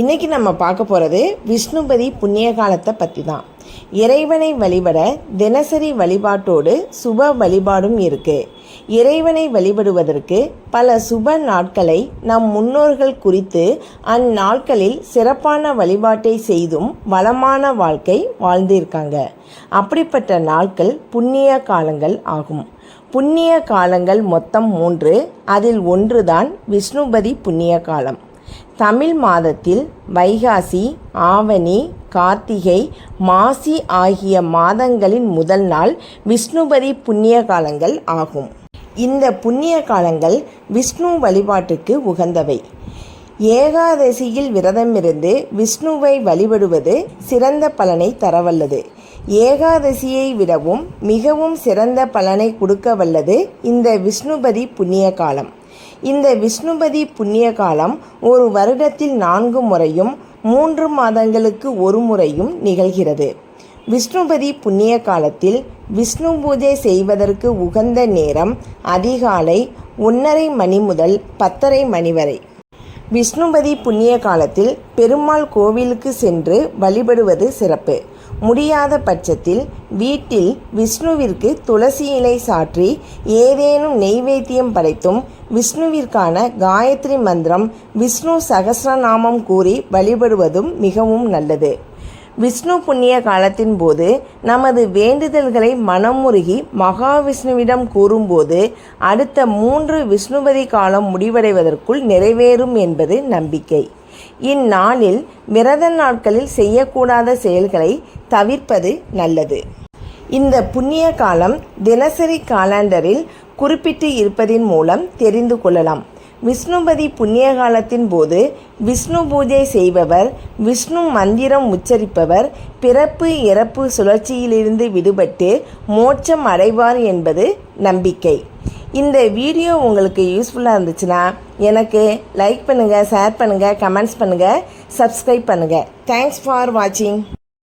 இன்னைக்கு நம்ம பார்க்க போகிறது விஷ்ணுபதி புண்ணிய காலத்தை பற்றி தான் இறைவனை வழிபட தினசரி வழிபாட்டோடு சுப வழிபாடும் இருக்கு. இறைவனை வழிபடுவதற்கு பல சுப நாட்களை நம் முன்னோர்கள் குறித்து அந்நாட்களில் சிறப்பான வழிபாட்டை செய்தும் வளமான வாழ்க்கை வாழ்ந்திருக்காங்க. அப்படிப்பட்ட நாட்கள் புண்ணிய காலங்கள் ஆகும். புண்ணிய காலங்கள் மொத்தம் மூன்று அதில் ஒன்றுதான் விஷ்ணுபதி புண்ணிய காலம். தமிழ் மாதத்தில் வைகாசி ஆவணி கார்த்திகை மாசி ஆகிய மாதங்களின் முதல் நாள் விஷ்ணுபதி புண்ணிய காலங்கள் ஆகும். இந்த புண்ணிய காலங்கள் விஷ்ணு வழிபாட்டுக்கு உகந்தவை. ஏகாதசியில் விரதமிருந்து விஷ்ணுவை வழிபடுவது சிறந்த பலனை தரவல்லது. ஏகாதசியை விடவும் மிகவும் சிறந்த பலனை கொடுக்க வல்லது இந்த விஷ்ணுபதி புண்ணிய காலம். இந்த விஷ்ணுபதி புண்ணிய காலம் ஒரு வருடத்தில் நான்கு முறையும் மூன்று மாதங்களுக்கு ஒரு முறையும் நிகழ்கிறது. விஷ்ணுபதி புண்ணிய காலத்தில் விஷ்ணு பூஜை செய்வதற்கு உகந்த நேரம் அதிகாலை ஒன்றரை மணி முதல் பத்தரை மணி வரை. விஷ்ணுபதி புண்ணிய காலத்தில் பெருமாள் கோவிலுக்கு சென்று வழிபடுவது சிறப்பு. முடியாத பட்சத்தில் வீட்டில் விஷ்ணுவிற்கு துளசி இலை சாற்றி ஏதேனும் நெய்வேத்தியம் படைத்தும் விஷ்ணுவிற்கான காயத்ரி மந்திரம் விஷ்ணு சகசிரநாமம் கூறி வழிபடுவதும் மிகவும் நல்லது. விஷ்ணு புண்ணிய காலத்தின் போது நமது வேண்டுதல்களை மனமுருகி மகாவிஷ்ணுவிடம் கூறும்போது அடுத்த மூன்று விஷ்ணுபதி காலம் முடிவடைவதற்குள் நிறைவேறும் என்பது நம்பிக்கை. இந்நாளில் விரத நாட்களில் செய்யக்கூடாத செயல்களை தவிர்ப்பது நல்லது. இந்த புண்ணிய காலம் தினசரி காலண்டரில் குறிப்பிட்டு இருப்பதின் மூலம் தெரிந்து கொள்ளலாம். விஷ்ணுபதி புண்ணிய காலத்தின் போது விஷ்ணு பூஜை செய்பவர் விஷ்ணு மந்திரம் உச்சரிப்பவர் பிறப்பு இறப்பு சுழற்சியிலிருந்து விடுபட்டு மோட்சம் அடைவார் என்பது நம்பிக்கை. இந்த வீடியோ உங்களுக்கு யூஸ்ஃபுல்லாக இருந்துச்சுன்னா எனக்கு லைக் பண்ணுங்கள் ஷேர் பண்ணுங்கள் கமெண்ட்ஸ் பண்ணுங்கள் சப்ஸ்கிரைப் பண்ணுங்கள் தேங்க்ஸ் ஃபார் வாட்சிங்